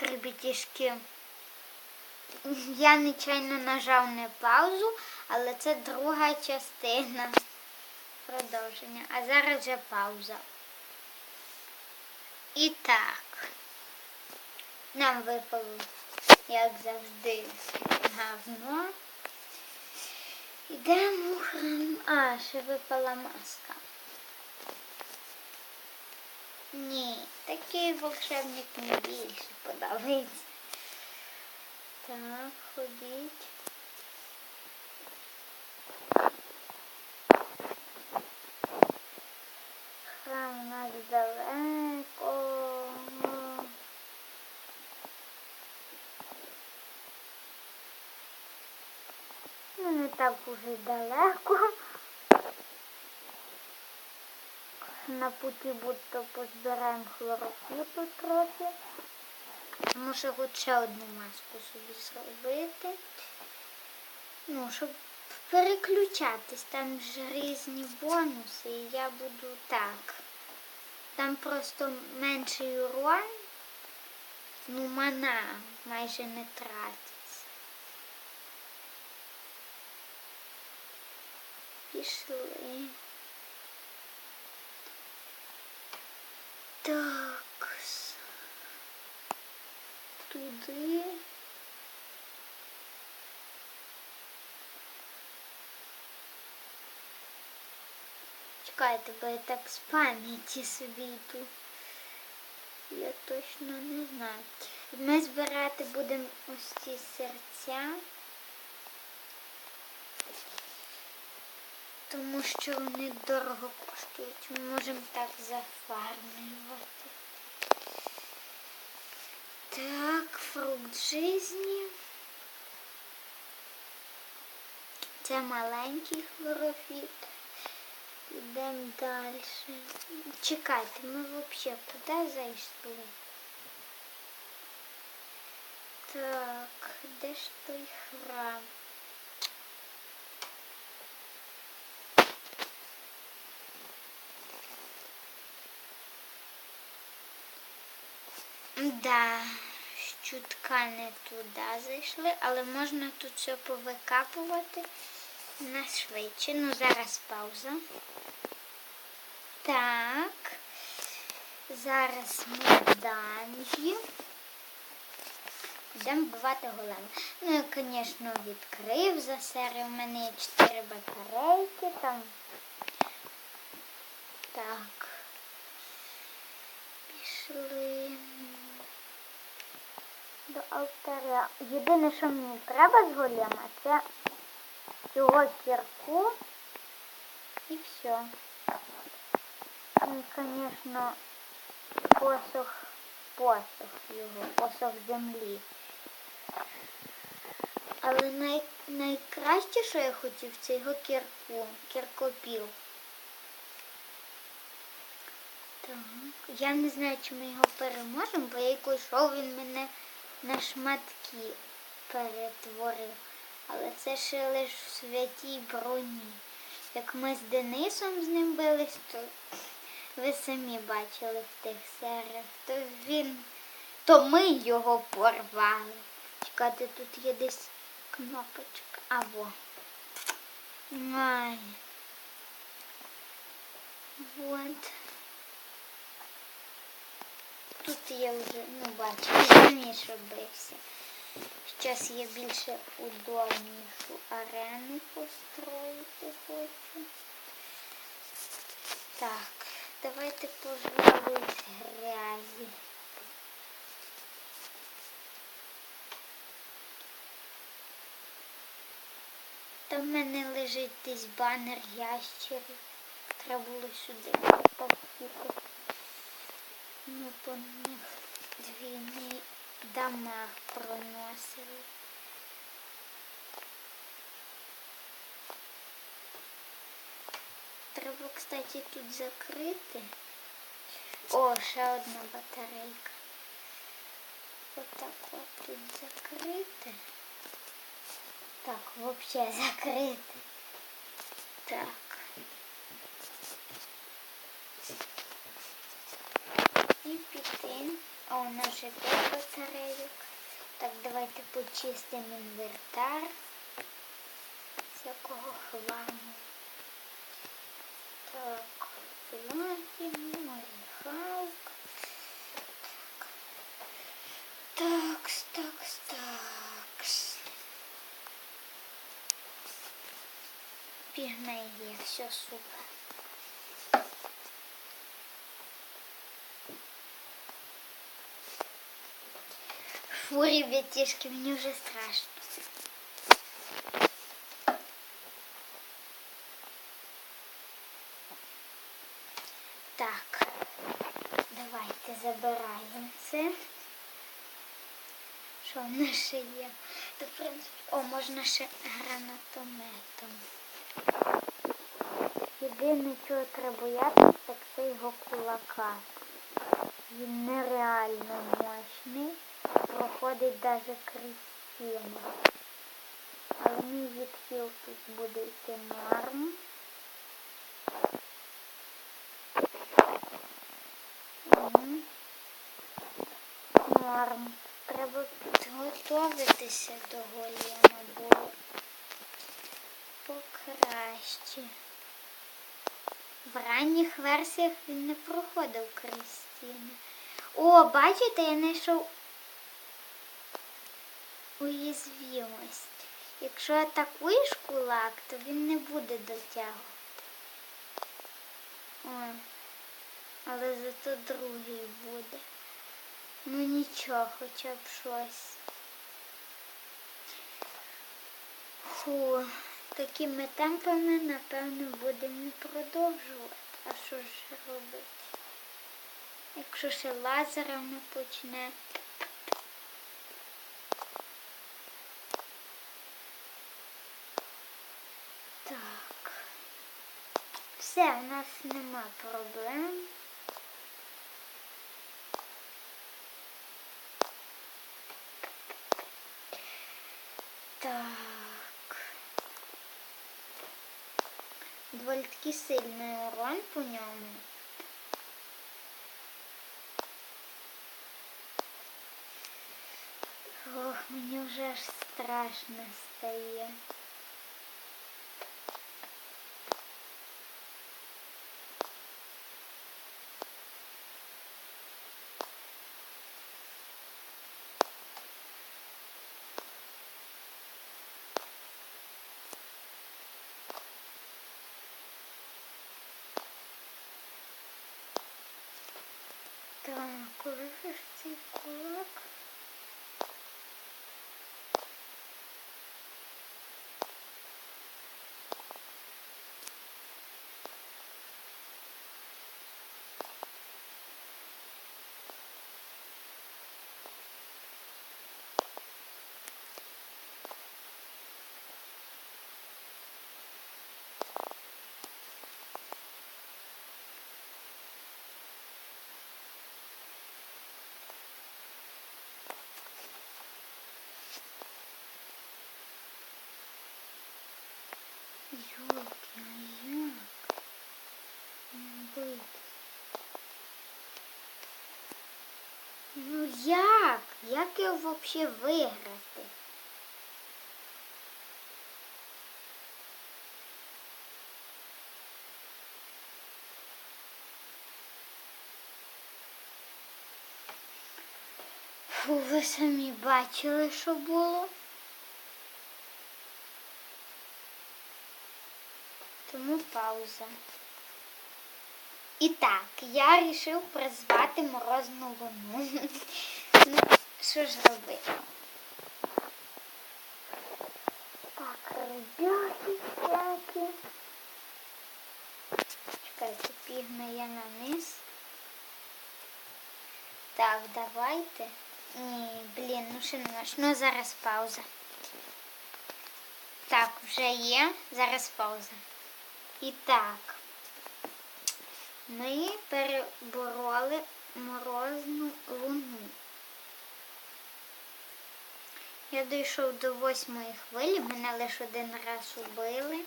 крибітішки. Я нечайно нажав не паузу, але це друга частина продовження. А зараз вже пауза. І так. Нам випало, як завжди, говно. Ідемо храм. А, ще випала маска. Ні, такий волшебник мені більше подобається. Так, ходіть. Храм у нас далеко. Ну, не так уже далеко. На путі будто позбираємо хлорофіту трохи. Може хоч ще одну маску собі зробити. Ну, щоб переключатись, там ж різні бонуси, і я буду так. Там просто менший урон, ну мана майже не тратиться. Пішли. Так. Туди. Чекайте, бо я так з пам'яті собі йду. Я точно не знаю. Ми збирати будемо ось ці серця. Тому що вони дорого коштують. Ми можемо так зафармлювати. Так, фрукт жизни. Це маленький хлорофіт. Йдемо далі. Чекайте, ми взагалі туди зайшли? Так, де ж той храм? Да, чутка не туди зайшли, але можна тут все повикапувати на швидше. Ну, зараз пауза. Так. Зараз ми в данжі. Йдемо вбивати голема. Ну, я, звісно, відкрив за серію. У мене є 4 батарейки там. Так. Пішли до алтаря. Єдине, що мені треба з голема, це його кірку і все. Ну, І, звісно, посох, посох його, посох землі. Але най, найкраще, що я хотів, це його кірку, кіркопіл. Так, я не знаю, чи ми його переможемо, бо я йшов, він мене на шматки перетворив. Але це ще лише в святій броні. Як ми з Денисом з ним бились, то ви самі бачили в тих серіях, то він, то ми його порвали. Чекайте, тут є десь кнопочка. Або. Ай. Вот. Тут я вже, ну бачу, раніше бився. Зараз я більше удобнішу арену построїти хочу. Так, давайте пожалуй грязі. Там в мене лежить десь банер ящерів. Треба було сюди поставити. Ми по них двійний дамаг проносили. Треба, кстати, тут закрити. О, ще одна батарейка. Отак от тут закрити. Так, взагалі закрити. Так. І піти. А у нас же тут батарейок. Так, давайте почистимо інвертар. Всякого хламу. Так, платину, орехалка. Такс, такс, такс. Пігмей є, все супер. Фу, ребятишки, мені вже страшно. Так, давайте забираємо це. Що в нас ще є? То, о, можна ще гранатометом. Єдине, чого треба боятися, так це його кулака. Він нереально мощний, проходить навіть крізь стіни. Але мій відхил тут буде йти. Мгм. Норм. Треба підготовитися до голема, бо покраще. В ранніх версіях він не проходив крізь стіни. О, бачите, я знайшов уязвимость. Якщо атакуєш кулак, то він не буде дотягувати. О, але зато другий буде. Ну нічого, хоча б щось. Фу, такими темпами, напевно, будемо продовжувати. А що ж робити? Якщо ще лазером не почне. Так. Все, у нас нема проблем. Так. Доволі такий сильний урон по ньому. Ох, мені вже аж страшно стає. Так, коли кулак? Ёлки, а як? Не бити. Ну як? Як його взагалі виграти? Фу, ви самі бачили, що було? Тому пауза. І так, я вирішив призвати морозну луну. Ну, що ж робити? Так, ребята всякі. Чекайте, пігна я на низ. Так, давайте. Ні, блін, ну ще не наш. Ну зараз пауза. Так, вже є. Зараз пауза. І так, Ми перебороли морозну луну. Я дійшов до восьмої хвилі, мене лише один раз убили.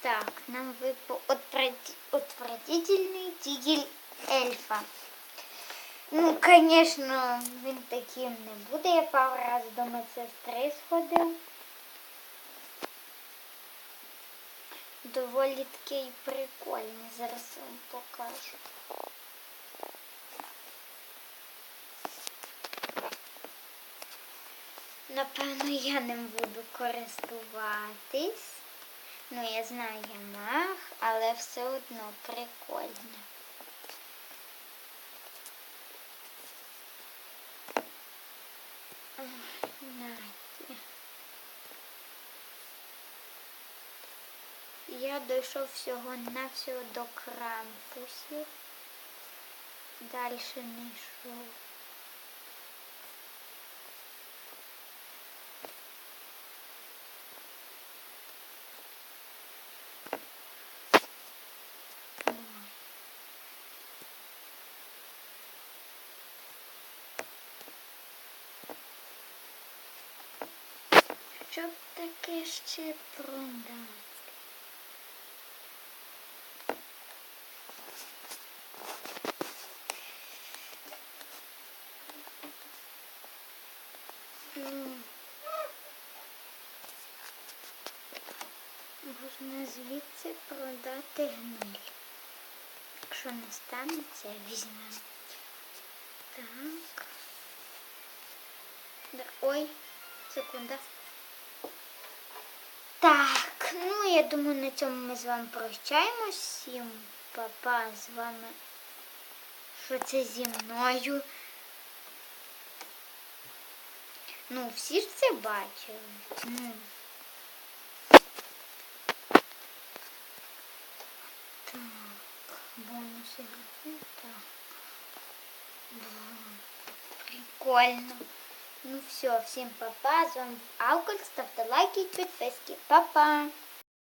Так, нам випав отвратительний тігель ельфа. Ну, звісно, він таким не буде. Я пару разів до медсестри сходив. Доволі такий прикольний. Зараз вам покажу. Напевно, я ним буду користуватись. Ну, я знаю, я мах, але все одно прикольно. Я дійшов всього навсього до крампусів. Далі не йшов. Щоб таке ще продати? Можна звідси продати гниль. Якщо не станеться, візьмемо. Так. Да, ой, секунда. Так, ну я думаю, на цьому ми з вами прощаємось. Всім папа з вами. Що це зі мною? Ну, всі ж це бачили. Ну. Бонус ігри. Так. Прикольно. Ну все, всем папа. З вами Алколь. Ставьте лайки і підписки. Папа.